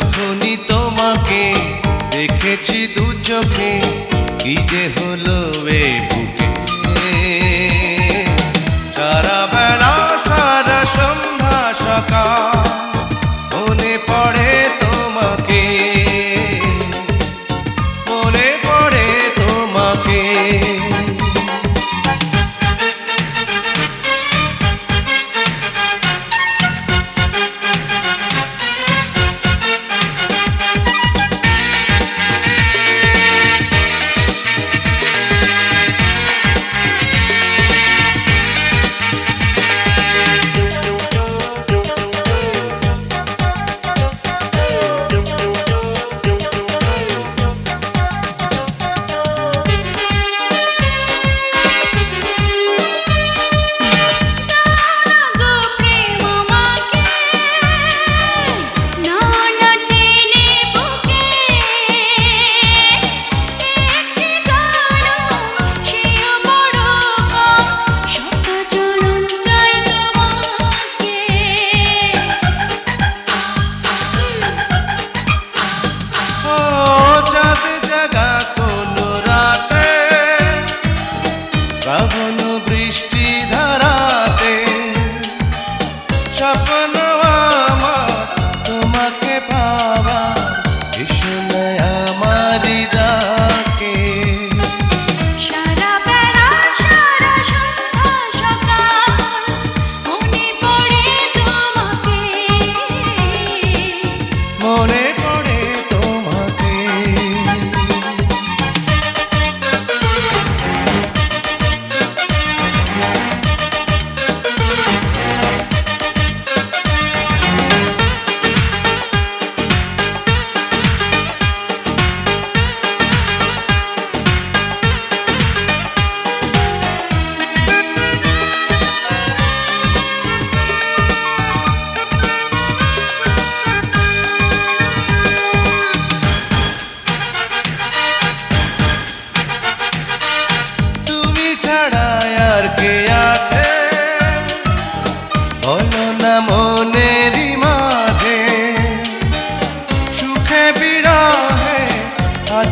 যখনই তোমাকে দেখেছি দু চোখে কি যে হলো এ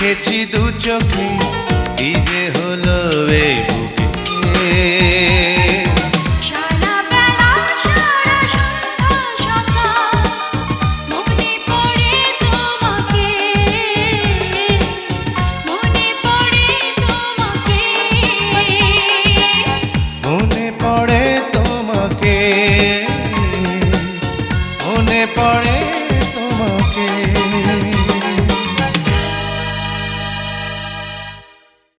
দেখেছি দু চোখে।